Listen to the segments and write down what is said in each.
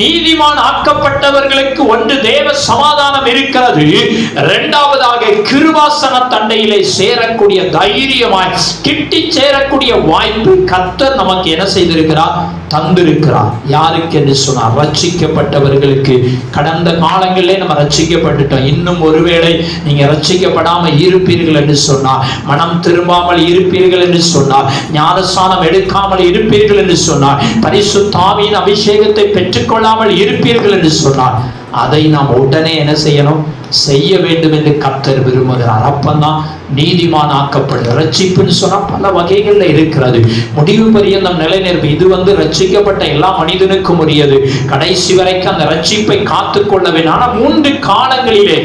நீதிமான் ஆக்கப்பட்டவர்களுக்கு ஒன்று தேவ சமாதானம் இருக்கிறது. இரண்டாவதாக கிருவாசன தண்டையிலே சேரக்கூடிய தைரியமாய் கிட்டி சேரக்கூடிய வாய்ப்பு கத்தர் நமக்கு என்ன செய்திருக்கிறார்? தந்திருக்கிறார். யாருக்கு என்று சொன்னார் ரட்சிக்கப்பட்டவர்களுக்கு. கடந்த காலங்களிலே நம்ம ரட்சிக்கப்பட்டுட்டோம். இன்னும் ஒருவேளை நீங்க ரட்சிக்கப்படாம இருப்பீர்கள் என்று சொன்னார் மனம் திரும்பாமல் இருப்பீர்கள் என்று சொன்னார் ஞானஸ்தானம் எடுக்காமல் இருப்பீர்கள் என்று சொன்னார் பரிசு தாவியின் அபிஷேகத்தை பெற்றுக்கொள்ளாமல் இருப்பீர்கள் என்று சொன்னார் அதை நாம் உடனே என்ன செய்யணும்? செய்ய வேண்டும் என்று கர்த்தர் விரும்புகிறார். அப்பந்தான் நீதிமான் ஆக்கப்படுது ரட்சிப்புன்னு சொன்னா பல வகைகள்ல இருக்கிறது. முடிவு பரியந்தம் நிலைநிற்பு இது வந்து ரட்சிக்கப்பட்ட எல்லா மனிதனுக்கும் உரியது. கடைசி வரைக்கும் அந்த ரட்சிப்பை காத்துக்கொள்ள வேண்டும் ஆனா மூன்று காலங்களிலே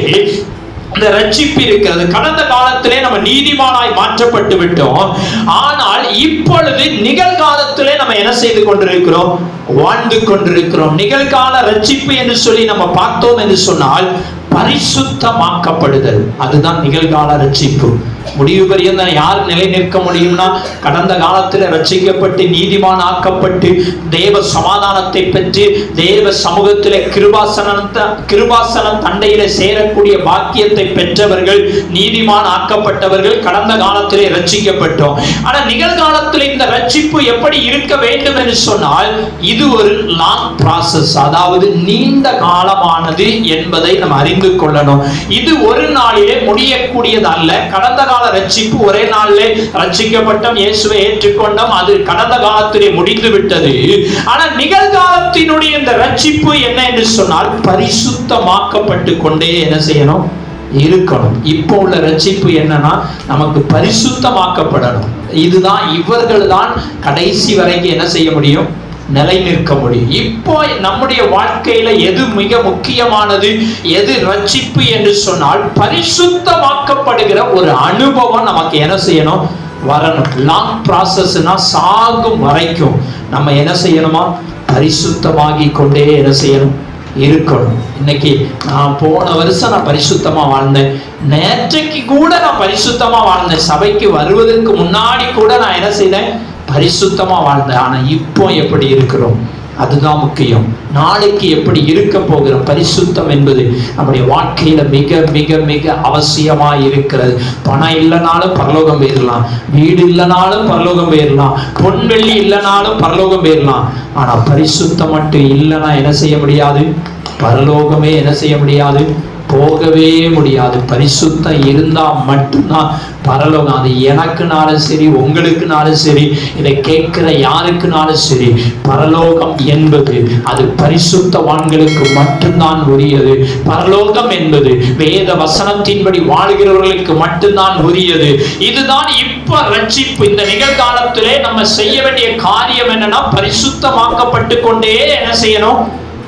அந்த ரட்சிப்பு இருக்கிறது. கடந்த காலத்திலே நம்ம நீதிமானாய் மாற்றப்பட்டு விட்டோம். ஆனால் இப்பொழுது நிகழ்காலத்திலே நம்ம என்ன செய்து கொண்டிருக்கிறோம்? வாழ்ந்து கொண்டிருக்கிறோம். நிகழ்கால ரட்சிப்பு என்று சொல்லி நம்ம பார்த்தோம் என்று சொன்னால் பரிசுத்தமாக்கப்படுதல். அதுதான் நிகழ்கால ரட்சிப்பு. முடிவு பரியந்தம் யார் நிலை நிற்க முடியும்னா கடந்த காலத்தில் ரட்சிக்கப்பட்டு நீதிமான் ஆக்கப்பட்டு தேவ சமாதானத்தை பெற்று தேவ சமூகத்தில் கிருபாசன கிருபாசனம் தண்டையில சேரக்கூடிய பாக்கியத்தை பெற்றவர்கள் நீதிமான் ஆக்கப்பட்டவர்கள் கடந்த காலத்திலே ரட்சிக்கப்பட்டோம் ஆனா நிகழ்காலத்தில் இந்த ரட்சிப்பு எப்படி இருக்க வேண்டும் என்று சொன்னால் இது ஒரு லாங் ப்ராசஸ் அதாவது நீண்ட காலமானது என்பதை நம்ம அறிந்து கொள்ளணும். இது ஒரு நாளிலே முடியக்கூடியது அல்ல கடந்த கால ரட்சிப்பு ஒரே நாளிலே ரட்சிக்கப்பட்டோம் இயேசுவை ஏற்றுக்கொண்டோம் அது கடந்த காலத்திலே முடிந்து விட்டது. ஆனா நிகழ்காலத்தினுடைய இந்த ரட்சிப்பு என்ன என்று சொன்னால் பரிசுத்தமாக்கப்பட்டு கொண்டே என்ன செய்யணும்? இருக்கணும். இப்போ உள்ள ரட்சிப்பு என்னன்னா நமக்கு பரிசுத்தமாக்கப்படணும். இதுதான் இவர்கள் தான் கடைசி வரைக்கும் என்ன செய்ய முடியும்? நிலை நிற்க முடியும் இப்போ நம்முடைய வாழ்க்கையில எது மிக முக்கியமானது எது ரட்சிப்பு என்று சொன்னால் பரிசுத்தமாக்கப்படுகிற ஒரு அனுபவம் நமக்கு என்ன செய்யணும்? வரணும். லாங் ப்ராசஸ்னா சாகும் வரைக்கும் நம்ம என்ன செய்யணுமா? பரிசுத்தமாகி கொண்டே என்ன செய்யணும்? இருக்கணும். இன்னைக்கு நான் போன வருஷம் நான் பரிசுத்தமா வாழ்ந்தேன். நேற்றைக்கு கூட நான் பரிசுத்தமா வாழ்ந்தேன். சபைக்கு வருவதற்கு முன்னாடி கூட நான் என்ன செய்தேன்? பரிசுத்தமா வாழ்ந்தேன். ஆனால் இப்போ எப்படி இருக்கிறோம்? அதுதான் முக்கியம். நாளைக்கு எப்படி இருக்க போகிறோம்? பரிசுத்தம் என்பது நம்முடைய வாழ்க்கையில மிக மிக மிக அவசியமா இருக்கிறது. பணம் இல்லைனாலும் பரலோகம் போயிடலாம் வீடு இல்லைனாலும் பரலோகம் போயிடலாம் பொன் வெள்ளி இல்லைனாலும் பரலோகம் போயிடலாம் ஆனா பரிசுத்தம் மட்டும் இல்லைன்னா என்ன செய்ய முடியாது? பரலோகமே என்ன செய்ய முடியாது? போகவே முடியாது. பரிசுத்தம் இருந்தா மட்டும்தான் பரலோகம். அது எனக்குனாலும் சரி உங்களுக்குனாலும் சரி இதை கேட்கிற யாருக்குனாலும் சரி பரலோகம் என்பது அது பரிசுத்தவான்களுக்கு மட்டும்தான் உரியது. பரலோகம் என்பது வேத வசனத்தின்படி வாழ்கிறவர்களுக்கு மட்டும்தான் உரியது. இதுதான் இப்ப ரட்சிப்பு. இந்த நிகழ்காலத்திலே நம்ம செய்ய வேண்டிய காரியம் என்னன்னா பரிசுத்தமாக்கப்பட்டு கொண்டே என்ன செய்யணும்?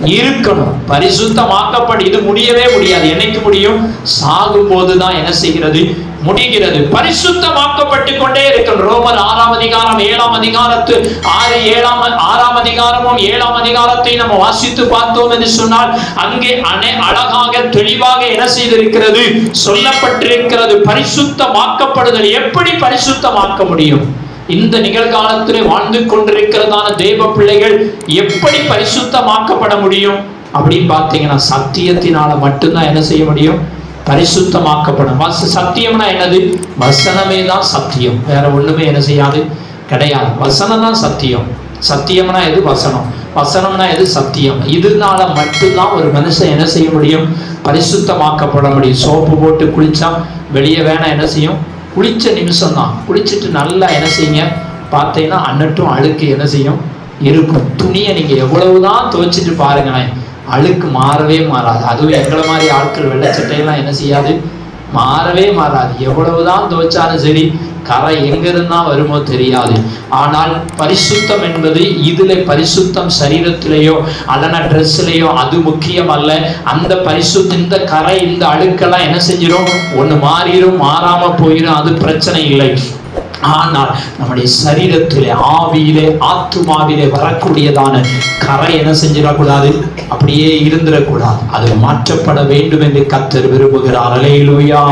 இருக்கணும் பரிசுத்தமாக்கப்படு இது முடியவே முடியாது. என்னைக்கு முடியும்? சாகும் போதுதான் என்ன செய்கிறது? முடிகிறது. பரிசுத்தமாக்கப்பட்டு கொண்டே இருக்கணும். ரோமர் ஆறாம் அதிகாரம் ஏழாம் அதிகாரத்து ஆறு ஏழாம் ஆறாம் அதிகாரமும் ஏழாம் அதிகாரத்தை நம்ம வாசித்து பார்த்தோம் என்று சொன்னால் அங்கே அனை அழகாக தெளிவாக என்ன செய்திருக்கிறது? சொல்லப்பட்டிருக்கிறது. பரிசுத்தமாக்கப்படுதல். எப்படி பரிசுத்தமாக்க முடியும்? இந்த நிகழ்காலத்திலே வாழ்ந்து கொண்டிருக்கிறதான தேவ பிள்ளைகள் எப்படி பரிசுத்தமாக்கப்பட முடியும்? அப்படின்னு பார்த்தீங்கன்னா சத்தியத்தினால மட்டும்தான் என்ன செய்ய முடியும்? பரிசுத்தமாக்கப்படும். வச சத்தியம்னா என்னது? வசனமே தான் சத்தியம். வேற ஒண்ணுமே என்ன செய்யாது? கிடையாது. வசனம் தான் சத்தியம். சத்தியம்னா எது? வசனம். வசனம்னா எது? சத்தியம். இதனால மட்டும்தான் ஒரு மனுஷன் என்ன செய்ய முடியும்? பரிசுத்தமாக்கப்பட முடியும். சோப்பு போட்டு குளிச்சா வெளியே வேணா என்ன செய்யும்? குளிச்ச நிமிஷம் தான் குளிச்சுட்டு நல்லா என்ன செய்யுங்க? பார்த்தீங்கன்னா அன்னட்டும் அழுக்கு என்ன செய்யும்? இருக்கும். துணியை நீங்க எவ்வளவுதான் துவைச்சிட்டு பாருங்களேன் அழுக்கு மாறவே மாறாது. அதுவும் எங்களை மாதிரி ஆட்கள் வெள்ளச்சட்டையெல்லாம் என்ன செய்யாது? மாறவே மாறாது. எவ்வளவுதான் துவைச்சாலும் சரி கரை எங்கிருந்தா வருமோ தெரியாது. ஆனால் பரிசுத்தம் என்பது இதுல பரிசுத்தம் சரீரத்திலேயோ அல்லனா ட்ரெஸ்லேயோ அது முக்கியம் அல்ல அந்த பரிசுத்த இந்த கரை இந்த அழுக்கெல்லாம் என்ன செஞ்சிடும் ஒண்ணு மாறிடும் மாறாம போயிடும் அது பிரச்சனை இல்லை. ஆனால் நம்முடைய சரீரத்திலே ஆவியிலே ஆத்துமாவிலே வரக்கூடியதான கரை என்ன செஞ்சிடக்கூடாது? அப்படியே இருந்துடக்கூடாது. அது மாற்றப்பட வேண்டும் என்று கத்தர் விரும்புகிறார். அலையிலுயா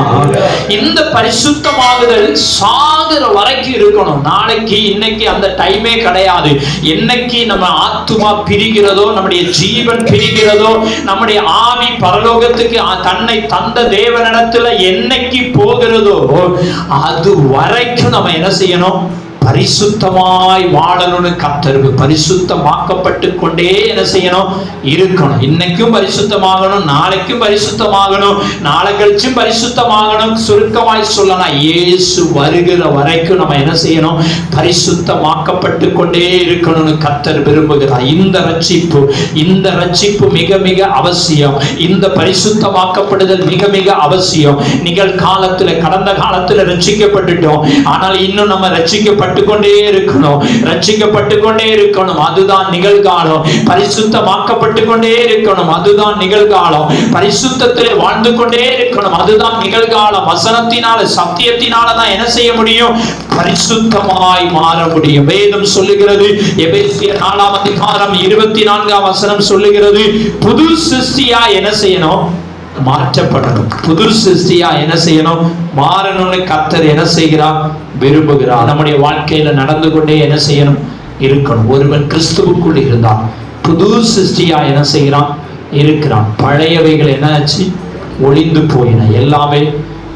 இந்த பரிசுத்தமாகுதல் சாகுற வரைக்கும் இருக்கணும். நாளைக்கு இன்னைக்கு அந்த டைமே கிடையாது. என்னைக்கு நம்ம ஆத்துமா பிரிகிறதோ நம்முடைய ஜீவன் பிரிகிறதோ நம்முடைய ஆவி பரலோகத்துக்கு தன்னை தந்த தேவனிடத்துல என்னைக்கு போகிறதோ அது வரைக்கும் நம்ம என்ன செய்யணும்? பரிசுத்தமாய் வாழணும்னு கத்தருக்கு பரிசுத்தமாக்கப்பட்டு கொண்டே என்ன செய்யணும்? இருக்கணும். இன்னைக்கும் பரிசுத்தமாகணும் நாளைக்கும் பரிசுத்தமாகணும் நாளை கழிச்சும் பரிசுத்தமாகணும். சுருக்கமாய் சொல்லலாம் இயேசு வருகிற வரைக்கும் நம்ம என்ன செய்யணும்? பரிசுத்தமாக்கப்பட்டு கொண்டே இருக்கணும்னு கத்தர் விரும்புகிறார். இந்த ரட்சிப்பு இந்த ரட்சிப்பு மிக மிக அவசியம். இந்த பரிசுத்தமாக்கப்படுதல் மிக மிக அவசியம். நிகழ்காலத்துல கடந்த காலத்துல ரட்சிக்கப்பட்டுட்டோம். ஆனால் இன்னும் நம்ம ரட்சிக்கப்பட்டு கொண்டே இருக்கணும். ரட்சிக்கப்பட்டு கொண்டே இருக்கணும். அதுதான் நிகழ்காலம். பரிசுத்தமாக்கப்பட்டு கொண்டே இருக்கணும். அதுதான் நிகழ்காலம். பரிசுத்தத்திலே வாழ்ந்து கொண்டே இருக்கணும். அதுதான் நிகழ்காலம். வசனத்தினால சத்தியத்தினால தான் என்ன செய்ய முடியும்? பரிசுத்தமாய் மாற முடியும். வேதம் சொல்லுகிறது எபேசியர் நாலாம் அதிகாரம் இருபத்தி நான்காம் வசனம் சொல்லுகிறது புது சிருஷ்டியா என்ன செய்யணும்? மாற்றப்படணும். புது சிருஷ்டியா என்ன செய்யணும்? மாறணும்னு கத்தர் என்ன செய்கிறார்? விரும்புகிறார். நம்முடைய வாழ்க்கையில நடந்து கொண்டே என்ன செய்யணும்? இருக்கணும். ஒருவன் கிறிஸ்துவுக்குள் இருந்தான். புது சிருஷ்டியா என்ன செய்கிறான்? இருக்கிறான். பழையவைகள் என்ன ஆச்சு ஒளிந்து போயின. எல்லாமே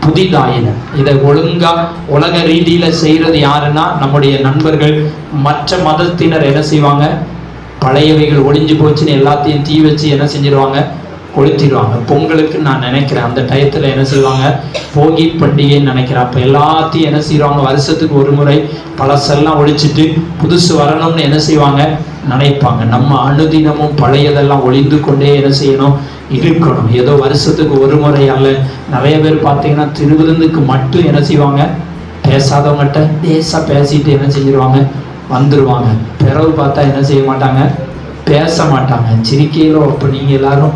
புதிதாயின. இதை ஒழுங்கா உலக ரீதியில செய்யறது யாருன்னா நம்முடைய நண்பர்கள். மற்ற மதத்தினர் என்ன செய்வாங்க? பழையவைகள் ஒளிஞ்சு போச்சுன்னு எல்லாத்தையும் தீ வச்சு என்ன செஞ்சிருவாங்க? கொளுத்திடுவாங்க பொங்கலுக்கு நான் நினைக்கிறேன். அந்த டயத்தில் என்ன செய்வாங்க? போகி பண்டிகைன்னு நினைக்கிறேன். அப்போ எல்லாத்தையும் என்ன செய்வாங்க? வருஷத்துக்கு ஒரு முறை பழசெல்லாம் ஒழிச்சிட்டு புதுசு வரணும்னு என்ன செய்வாங்க? நினைப்பாங்க. நம்ம அனுதினமும் பழையதெல்லாம் ஒளிந்து கொண்டே என்ன செய்யணும்? இருக்கணும். ஏதோ வருஷத்துக்கு ஒரு முறை அல்ல. நிறைய பேர் பார்த்தீங்கன்னா திருவிருந்துக்கு மட்டும் என்ன செய்வாங்க? பேசாதவங்ககிட்ட பேசா பேசிட்டு என்ன செஞ்சிருவாங்க? வந்துடுவாங்க பிறகு பார்த்தா என்ன செய்ய மாட்டாங்க? பேச மாட்டாங்க. சிரிக்கையிலோ அப்போ நீங்கள் எல்லாரும்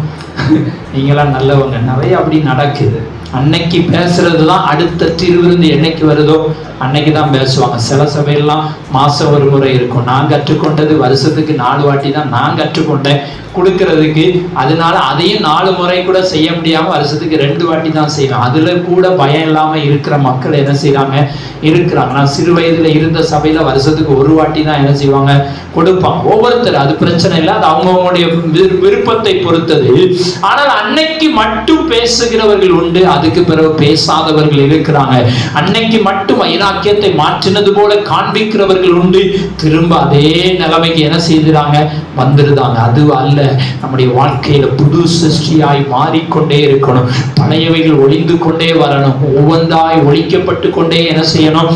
நீங்களாம் நல்லவங்க. நிறைய அப்படி நடக்குது. அன்னைக்கு பேசுறது தான் அடுத்த திருவிருந்து என்னைக்கு வருதோ அன்னைக்கு தான் பேசுவாங்க. சில சபையெல்லாம் மாசம் ஒரு முறை இருக்கும். நான் கற்றுக்கொண்டது வருஷத்துக்கு நாலு வாட்டி தான் நான் கற்றுக்கொண்டேன். கொடுக்கறதுக்கு அதனால அதையும் நாலு முறை கூட செய்ய முடியாமல் வருஷத்துக்கு ரெண்டு வாட்டி தான் செய்வேன். அதுல கூட பயம் இல்லாமல் இருக்கிற மக்கள் என்ன செய்கிறாங்க இருக்கிறாங்க. நான் சிறு வயதில் இருந்த சபையில் வருஷத்துக்கு ஒரு வாட்டி தான் என்ன செய்வாங்க? கொடுப்பாங்க ஒவ்வொருத்தர் அது பிரச்சனை இல்லை அது அவங்கவுங்களுடைய விரு- விருப்பத்தை பொறுத்தது. ஆனால் அன்னைக்கு மட்டும் பேசுகிறவர்கள் உண்டு அதுக்கு பிறகு பேசாதவர்கள் இருக்கிறாங்க. அன்னைக்கு மட்டும் ஐராக்கியத்தை மாற்றினது போல காண்பிக்கிறவர்கள் உண்டு திரும்ப அதே நிலைமைக்கு என்ன செய்துறாங்க? வந்துருதாங்க அது அல்ல நம்முடைய வாழ்க்கையில புது சிருஷ்டியாய் மாறிக்கொண்டே இருக்கணும். பழையவைகள் ஒளிந்து கொண்டே வரணும். ஒவ்வொன்றாய் ஒழிக்கப்பட்டு கொண்டே என்ன செய்யணும்?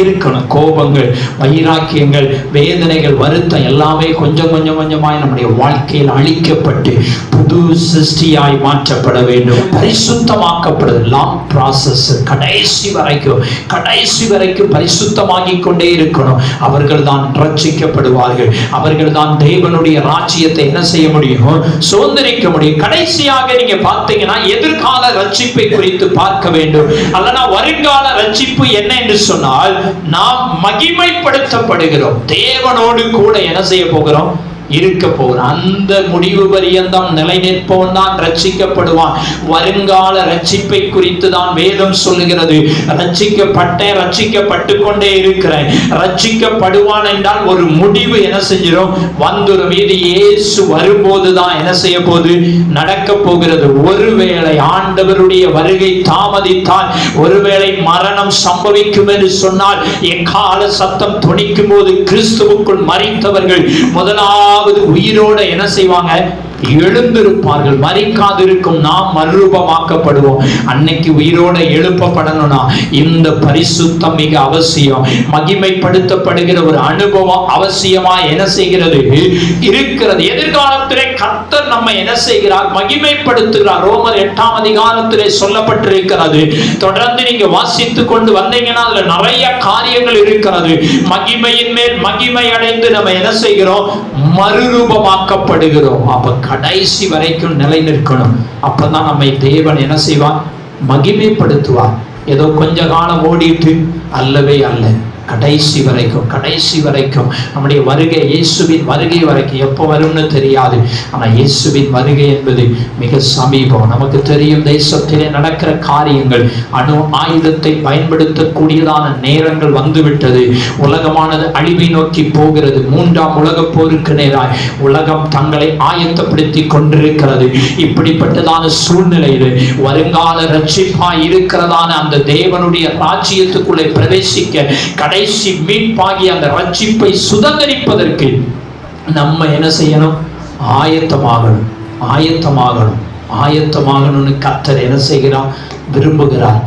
இருக்கணும் கோபங்கள் வைராக்கியங்கள் வேதனைகள் வருத்தம் எல்லாமே கொஞ்சம் கொஞ்சம் கொஞ்சமாய் நம்முடைய வாழ்க்கையில் அழிக்கப்பட்டு புது சிருஷ்டியாய் மாற்றப்பட வேண்டும். பரிசுத்தமாக்கப்படுது லாங் ப்ராசஸ் கடைசி வரைக்கும் கடைசி வரைக்கும் பரிசுத்தமாகிக் கொண்டே இருக்கணும். அவர்கள் தான் ரட்சிக்கப்படுவார்கள். அவர்கள் தான் தேவனுடைய ராஜ்யத்தை என்ன செய்ய முடியும்? சுதந்திரிக்க முடியும். கடைசியாக நீங்க பார்த்தீங்கன்னா எதிர்கால ரட்சிப்பை குறித்து பார்க்க வேண்டும். அல்லனா வருங்கால ரட்சிப்பு என்ன என்று சொன்னால் நாம் மகிமைப்படுத்தப்படுகிறோம். தேவனோடு கூட என்ன செய்ய போகிறோம்? இருக்க போகிறோம் அந்த முடிவு பரியந்தம் நிலை நிற்பவன் தான் ரட்சிக்கப்படுவான். வருங்கால ரட்சிப்பை குறித்து தான் வேதம் சொல்லுகிறது. ரட்சிக்கப்பட்டேன் ரட்சிக்கப்பட்டு கொண்டே இருக்கிறேன். ரட்சிக்கப்படுவான் என்றால் ஒரு முடிவு என்ன செஞ்சிடும் வந்துடும் இது இயேசு வரும்போது தான் என்ன செய்ய போது நடக்க போகிறது. ஒருவேளை ஆண்டவருடைய வருகை தாமதித்தால் ஒருவேளை மரணம் சம்பவிக்கும் என்று சொன்னால் எக்கால சத்தம் துணிக்கும் போது கிறிஸ்துவுக்குள் மறித்தவர்கள் முதலாவது உயிரோட என்ன செய்வாங்க? எழுந்திருப்பார்கள். மறிக்காதிருக்கும் நாம் மறுரூபமாக்கப்படுவோம். அன்னைக்கு உயிரோட எழுப்பப்படணும்னா இந்த பரிசுத்தம் மிக அவசியம். மகிமைப்படுத்தப்படுகிற ஒரு அனுபவம் அவசியமா என்ன செய்கிறது? இருக்கிறது. எதிர்காலத்திலே கர்த்தர் நம்ம என்ன செய்கிறார்? மகிமைப்படுத்துகிறார். ரோமர் எட்டாம் அதிகாரத்திலே சொல்லப்பட்டிருக்கிறது. தொடர்ந்து நீங்க வாசித்து கொண்டு வந்தீங்கன்னா அதுல நிறைய காரியங்கள் இருக்கிறது. மகிமையின் மேல் மகிமை அடைந்து நம்ம என்ன செய்கிறோம்? மறுரூபமாக்கப்படுகிறோம். அப்ப கடைசி வரைக்கும் நிலை நிற்கணும் அப்பதான் நம்மை தேவன் என்ன செய்வான் மகிமைப்படுத்துவார். ஏதோ கொஞ்ச காலம் ஓடிட்டு அல்லவே அல்ல. கடைசி வரைக்கும் கடைசி வரைக்கும். நம்முடைய வருகை இயேசுவின் வருகை வரைக்கும் எப்போ வரும்னு தெரியாது. ஆனா இயேசுவின் வருகை என்பது மிக சமீபம். நமக்கு தெரியும் தேசத்திலே நடக்கிற காரியங்கள் அணு ஆயுதத்தை பயன்படுத்தக்கூடியதான நேரங்கள் வந்துவிட்டது. உலகமானது அழிவை நோக்கி போகிறது. மூன்றாம் உலக போருக்கு நேராய் உலகம் தங்களை ஆயத்தப்படுத்தி கொண்டிருக்கிறது. இப்படிப்பட்டதான சூழ்நிலையில் வருங்கால ரட்சிப்பாய் இருக்கிறதான அந்த தேவனுடைய ராஜ்யத்துக்குள்ளே பிரவேசிக்க கடை கடைசி மீட்பாகி அந்த ரட்சிப்பை சுதந்திரிப்பதற்கு நம்ம என்ன செய்யணும்? ஆயத்தமாகணும். ஆயத்தமாகணும். ஆயத்தமாகணும்னு கத்தர் என்ன செய்கிறார்? விரும்புகிறார்.